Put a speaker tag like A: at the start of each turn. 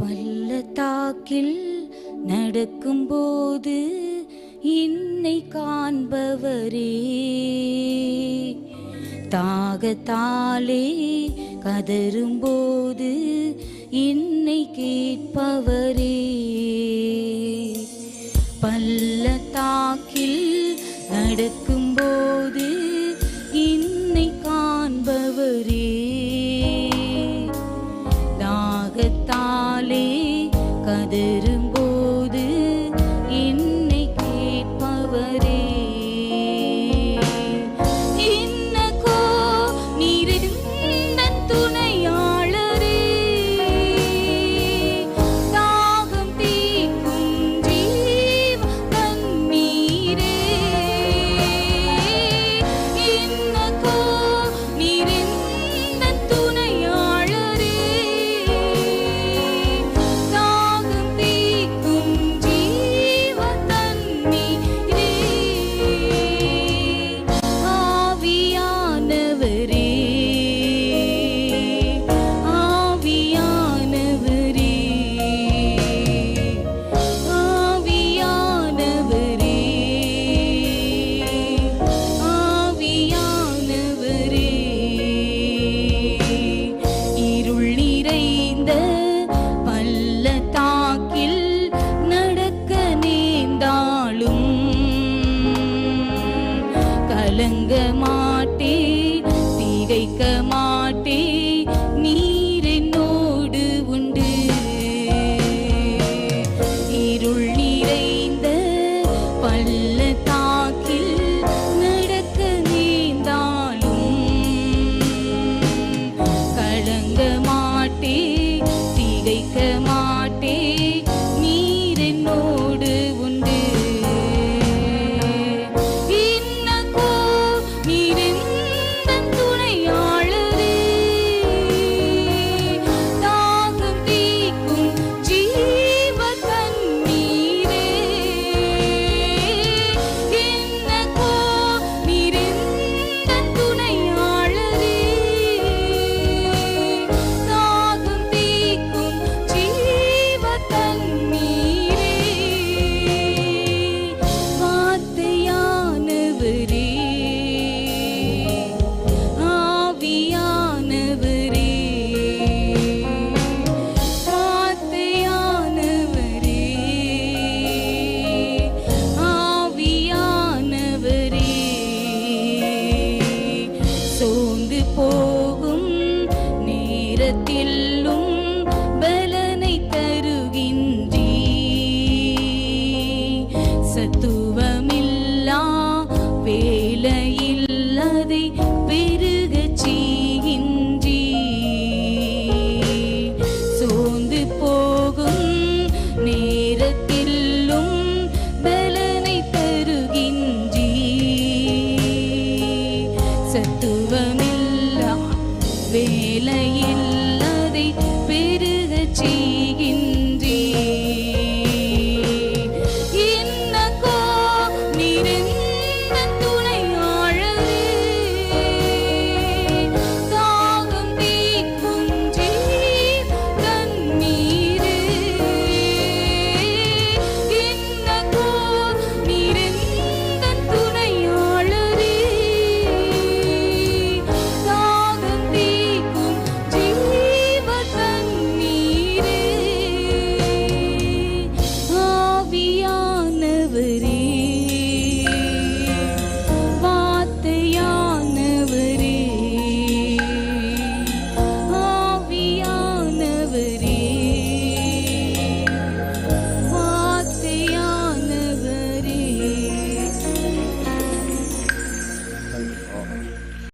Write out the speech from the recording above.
A: பள்ளத்தாக்கில் நடக்கும்போது என்னை காண்பவரே. தாகத்தாலே கதரும்போது என்னை கேட்பவரே. kaderim கலங்க மாட்டேன். தீகைக்க மாட்டேன். வேலையில்லதை